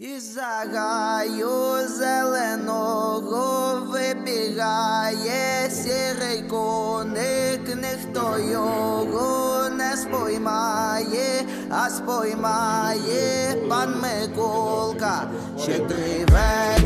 Із загаю зеленого вибігає сірий коник, ніхто його не споймає, а споймає пан Миколка. Щедрий вечір,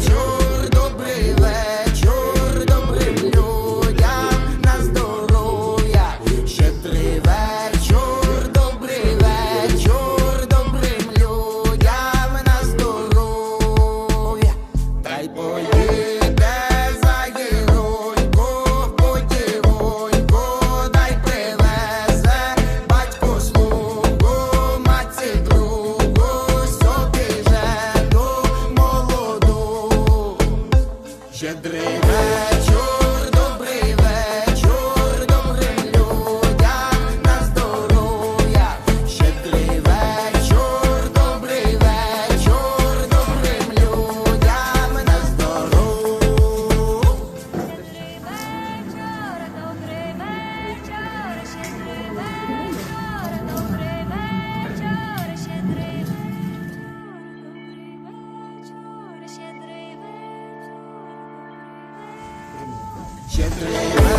Та й поїде за гіронько, потівонько, дай привезе батько слугу, матці другу, собі Siempre.